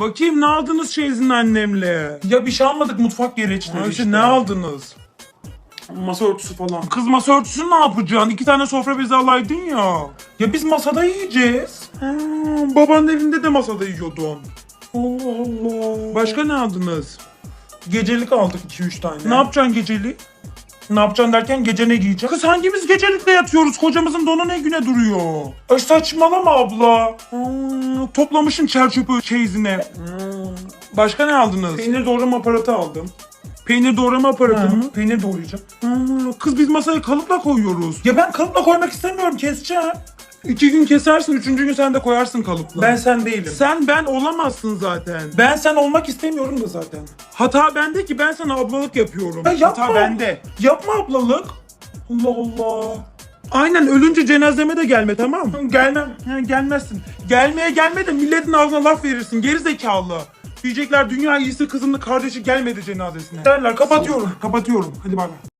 Bakayım ne aldınız Şeyz'in annemle? Ya bir şey almadık mutfak gereçleri işte. ne aldınız? Masa örtüsü falan. Kız masa örtüsünü ne yapacaksın? İki tane sofra bezi alaydın ya. Ya biz masada yiyeceğiz. Ha, babanın evinde de masada yiyordun. Allah Allah. Başka ne aldınız? Gecelik aldık 2-3 tane. Ne yapacaksın geceli? Ne yapacaksın derken gece ne giyeceğim? Kız hangimiz gecelikle yatıyoruz? Kocamızın donu ne güne duruyor? Ay saçmalama abla. Ha, toplamışın çer çöpü çeyizine. Başka ne aldınız? Peynir doğrama aparatı aldım. Peynir doğrama aparatı mı? Peynir doğrayacağım. Ha, kız biz masaya kalıpla koyuyoruz. Ya ben kalıpla koymak istemiyorum keseceğim. İki gün kesersin, üçüncü gün sen de koyarsın kalıpla. Ben sen değilim. Sen ben olamazsın zaten. Ben sen olmak istemiyorum da zaten. Hata bende ki ben sana ablalık yapıyorum. Ya yapma. Hata bende. Yapma ablalık. Allah Allah. Aynen ölünce cenazeme de gelme tamam mı? Gelmem. Ha, gelmezsin. Gelmeye gelme de milletin ağzına laf verirsin geri zekalı. Diyecekler dünya iyisi kızının kardeşi gelmedi cenazesine. Derler kapatıyorum. Kapatıyorum. Hadi bay bay.